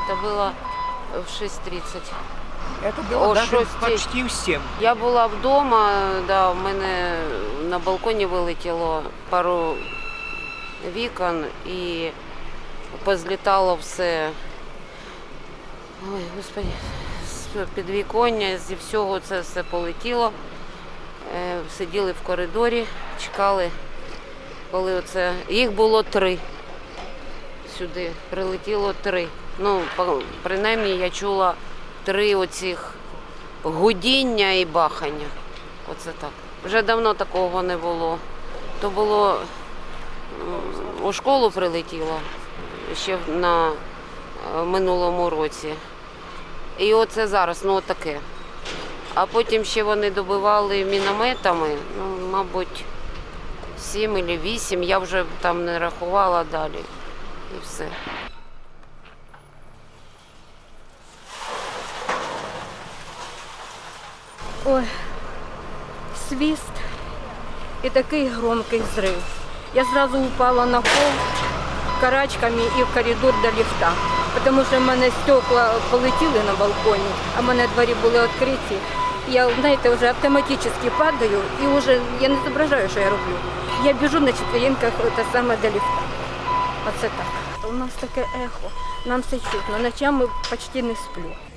Это было в 6.30. Это было О, даже шості. почти в 7. Я була вдома, да, в мене на балконі вилетіло пару вікон і позлітало все. Ой, господи, з підвіконня, зі всього це все полетіло. Е, Сиділи в коридорі, чекали, коли оце. Їх було три. Сюди прилетіло три. Ну, принаймні я чула три оцих гудіння і бахання. Оце так. Вже давно такого не було. То було у школу прилетіло ще на е, минулому році. І оце зараз, ну таке. А потім ще вони добивали мінометами, ну, мабуть, сім або вісім, я вже там не рахувала далі. І все. Ой, свист и такий громкий взрыв. Я сразу упала на пол карачками і в коридор до ліфта, тому що в мене стекла полетіли на балконі, а в мене двері були відкриті. Я, знаєте, вже автоматично падаю і вже я не зображаю, що я роблю. Я біжу на четвереньках та саме до ліфта. Оце так. У нас таке ехо, нам все чутно. Ночами почти не сплю.